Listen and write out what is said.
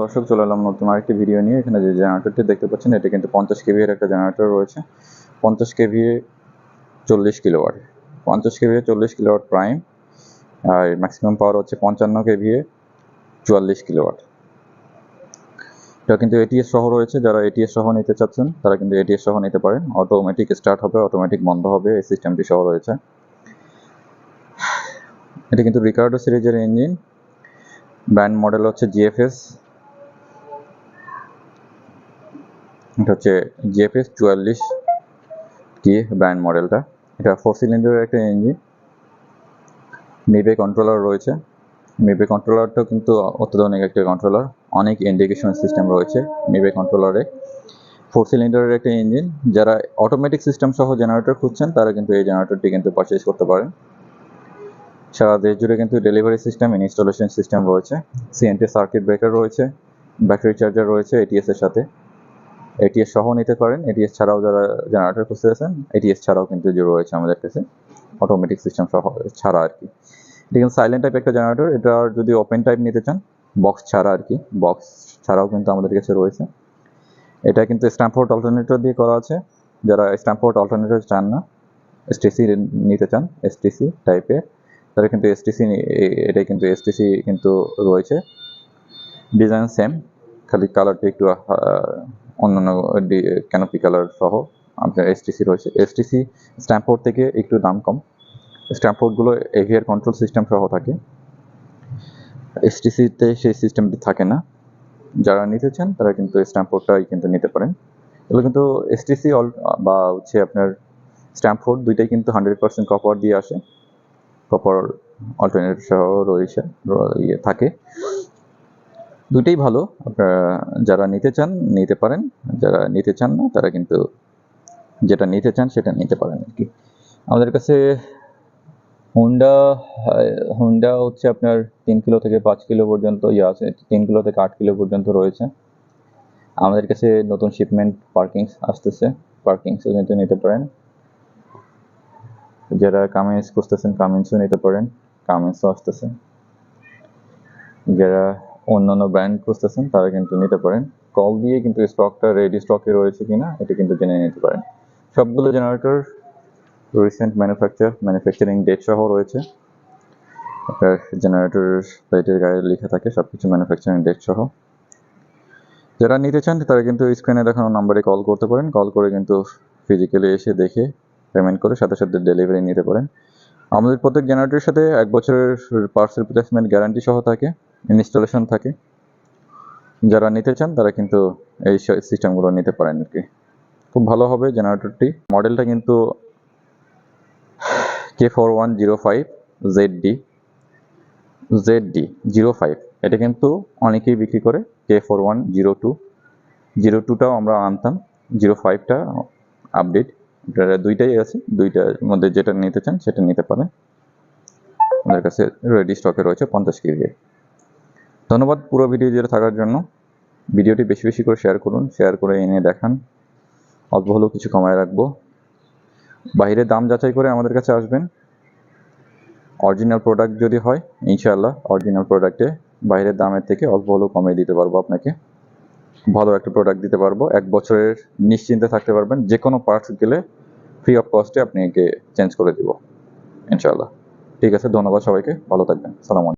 দর্শক, চলে এলাম নতুন আরেকটি ভিডিও নিয়ে। এখানে যে জেনারেটরটি দেখতে পাচ্ছেন, এটা কিন্তু পঞ্চাশ কেভি এর একটা জেনারেটর রয়েছে। পঞ্চাশ কেভি চল্লিশ কিলোওয়াট পঞ্চাশ কেভি চল্লিশ কিলোওয়াট প্রাইম আর ম্যাক্সিমাম পাওয়ার হচ্ছে পঞ্চান্ন কেভি চুয়াল্লিশ কিলোওয়াট এটা কিন্তু এটিএস সহ রয়েছে। যারা এটিএস সহ নিতে চাচ্ছেন, তারা কিন্তু এটিএস সহ নিতে পারেন। অটোমেটিক স্টার্ট হবে অটোমেটিক বন্ধ হবে, এই সিস্টেমটি সহ রয়েছে। এটা কিন্তু রিকার্ডো সিরিজের ইঞ্জিন ব্র্যান্ড মডেল হচ্ছে জিএফএস এটা হচ্ছে জিএফএস চুয়াল্লিশ কি ব্র্যান্ড মডেলটা। এটা ফোর সিলিন্ডারের একটা ইঞ্জিন মিবে কন্ট্রোলার রয়েছে। মিবে কন্ট্রোলারটাও কিন্তু অত্যাধুনিক একটা কন্ট্রোলার অনেক ইন্ডিকেশন সিস্টেম রয়েছে মিবে কন্ট্রোলারে ফোর সিলিন্ডারের একটা ইঞ্জিন যারা অটোমেটিক সিস্টেম সহ জেনারেটর খুঁজছেন, তারা কিন্তু এই জেনারেটরটি কিন্তু পারচেজ করতে পারেন। সারা দেশ জুড়ে কিন্তু ডেলিভারি সিস্টেম ইনস্টলেশন সিস্টেম রয়েছে। সিএনটি সার্কিট ব্রেকার রয়েছে। ব্যাটারি চার্জার রয়েছে এটিএস এর সাথে। এটিএস সহ নিতে পারেন। এটিএস ছাড়াও যারা জেনারেটর খুঁজতে আছেন এটিএস ছাড়াও কিন্তু যে রয়েছে আমাদের কাছে। অটোমেটিক সিস্টেম সহ ছাড়া আর কি। এটা কিন্তু সাইলেন্ট টাইপ একটা জেনারেটর এটা যদি ওপেন টাইপ নিতে চান বক্স ছাড়া আর কি। বক্স ছাড়াও কিন্তু আমাদের কাছে রয়েছে। এটা কিন্তু স্ট্যাম্পোর্ট অল্টারনেটর দিয়ে করা আছে। যারা স্ট্যাম্পোর্ট অল্টারনেটর চান না এসটিসি নিতে চান এসটিসি টাইপের তারা কিন্তু এসটিসি এটাই কিন্তু এসটিসি কিন্তু রয়েছে। ডিজাইন সেম খালি কালারটা একটু অন্যান্য ক্যানোপি কালার সহ, আপনার এসটিসি রয়েছে। এসটিসি স্ট্যাম্পোর্ট থেকে একটু দাম কম। স্ট্যাম্পোর্টগুলো এভিয়ার কন্ট্রোল সিস্টেম সহ থাকে। এসটিসিতে সেই সিস্টেমটি থাকে না। যারা নিতে চান, তারা কিন্তু স্ট্যাম্পোর্টটাই কিন্তু নিতে পারেন। এগুলো কিন্তু এসটিসি অল, বা হচ্ছে আপনার স্ট্যাম্পোর্ট দুইটাই কিন্তু হান্ড্রেড পার্সেন্ট কপার দিয়ে আসে। কপার অল্টারনেট সহ রয়েছে ইয়ে থাকে। দুইটাই ভালো। আপনারা যারা নিতে চান, নিতে পারেন। যারা নিতে চান না, তারা কিন্তু যেটা নিতে চান, সেটা নিতে পারেন আর কি। আমাদের কাছে হুন্ডা হুন্ডা হচ্ছে আপনার তিন কিলো থেকে পাঁচ কিলো পর্যন্ত ইয়ে আছে, তিন কিলো থেকে আট কিলো পর্যন্ত রয়েছে। আমাদের কাছে নতুন শিপমেন্ট পার্কিংস আসতেছে। পার্কিংসও কিন্তু নিতে পারেন। যারা কামিন্স খুঁজতেছেন কামিন্সও নিতে পারেন। কামিন্সও আসতেছে। যারা অন্যান্য ব্র্যান্ড খুঁজতেছেন, তারা কিন্তু নিতে পারেন। কল দিয়ে কিন্তু স্টকটা রেডি স্টকে রয়েছে কিনা, এটা কিন্তু জেনে নিতে পারেন। সবগুলো generator recent manufacture manufacturing date সহ রয়েছে। আপনার জেনারেটর প্লেটের গায়ে লেখা থাকে সব কিছু ম্যানুফ্যাকচারিং ডেট সহ। যারা নিতে চান, তারা কিন্তু স্ক্রিনে দেখানো নাম্বারে কল করতে পারেন। কল করে কিন্তু ফিজিক্যালি এসে দেখে পেমেন্ট করে, সাথে সাথে ডেলিভারি নিতে পারেন। আমাদের প্রত্যেক জেনারেটরের সাথে এক বছরের পার্টস রিপ্লেসমেন্ট গ্যারান্টি সহ থাকে। ইনস্টলেশন থাকে। যারা নিতে চান, তারা কিন্তু এই সিস্টেমগুলো নিতে পারেন আর কি। খুব ভালো হবে জেনারেটরটি। মডেলটা কিন্তু K four one zero five Z D Z D zero five এটা কিন্তু অনেকেই বিক্রি করে K four one zero two zero টুটাও আমরা আনতাম জিরো ফাইভটা আপডেট দুইটাই আছে দুইটার মধ্যে যেটা নিতে চান, সেটা নিতে পারেন। আমাদের কাছে রেডি স্টকে রয়েছে পঞ্চাশ কেজি। ধন্যবাদ পুরো ভিডিও জুড়ে থাকার জন্য। ভিডিওটি বেশি বেশি করে শেয়ার করুন শেয়ার করে এনে দেখান। অল্প হলেও কিছু কমায় রাখব। বাইরে দাম যাচাই করে আমাদের কাছে আসবেন। অরিজিনাল প্রোডাক্ট যদি হয়, ইনশাআল্লাহ অরিজিনাল প্রোডাক্টে বাইরের দামের থেকে অল্প হলেও কমিয়ে দিতে পারব আপনাকে। ভালো একটা প্রোডাক্ট দিতে পারব। এক বছরের নিশ্চিন্তে থাকতে পারবেন। যে কোনো পার্টস গেলে ফ্রি অফ কস্টে আপনাকে চেঞ্জ করে দিব, ইনশাআল্লাহ। ঠিক আছে, ধন্যবাদ সবাইকে। ভালো থাকবেন। সালাম